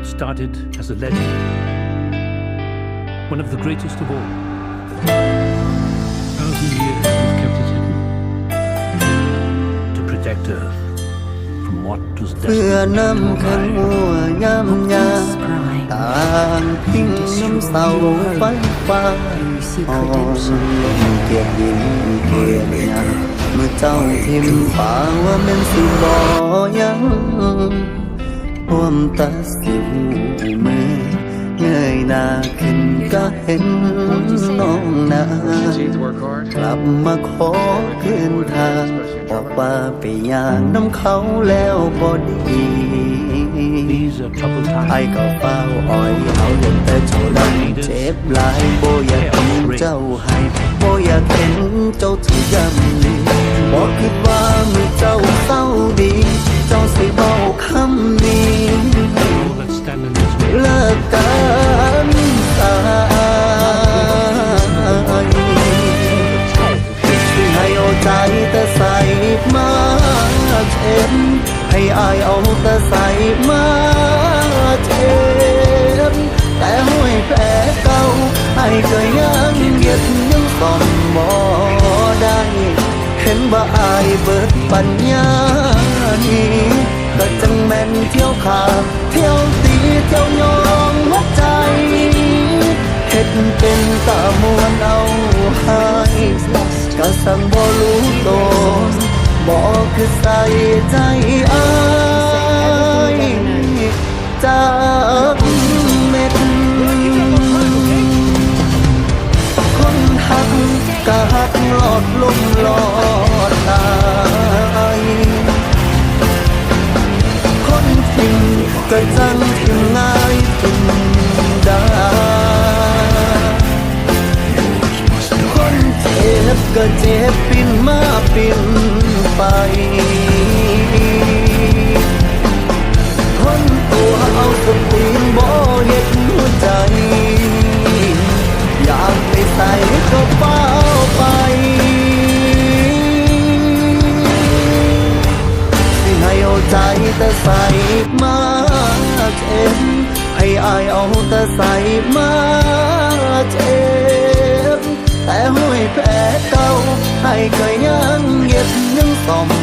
It started as a legend, one of the greatest of all. Thousand years we've kept it hidden to protect Earth from what was เพื่อ destined น้ำขันหัวยำยาต่างพิงน้ำเสาไฟฟ้าอ่อนเกียดดินเกียดยาเมื่อเจ้าทิมป่าว่าเป็นสิบ่ยั งห่วมตาสิวมือเงยหน้าขึ้นก็เห็นน้องนา Continue to work hard. กลับมาขอคืนทางบอกว่าไปย่างน้ำเขาแล้วบ่ดี These are troubled ไอ้ times. ก็เฝ้าอ้อยเอาเห็นแต่เจ้าดังเจ็บหลายบ่อยากเห็นเจ้าให้บ่อยากเห็นเจ้าถูกย่ำ ให้อายเอาแต่ใส่มาเช็ดแต่ห้วยแผลเก่าไอ้ก็ยังเย็ดยังซ่อมบ่ได้ เห็นว่าอายเบิดปัญญานี้ก็จังแม่นเที่ยวขาเที่ยวตีเที่ยวยองหัวใจเฮ็ดเป็นตามวนเอาให้ก็สั่งบ่รู้ตนบ่ คือใส่ใจอายจากเม็ดคนหักกะหักหลอดลมหลอดตายคนทิ้งก็จังทิ้งง่ายทิ้งได้คนเจ็บก็เจ็บปินมาปิน ไปคนตัวเอาสตีนบ่เห็ดหัวใจ อยากไปใส่ก็เป้าไป สิให้เอาใจแต่ใส่มาเช็ดให้อายเอาแต่ใส่มาเช็ดแต่ห้วยแผลเก่าให้เย็บยั งซ่อมบ่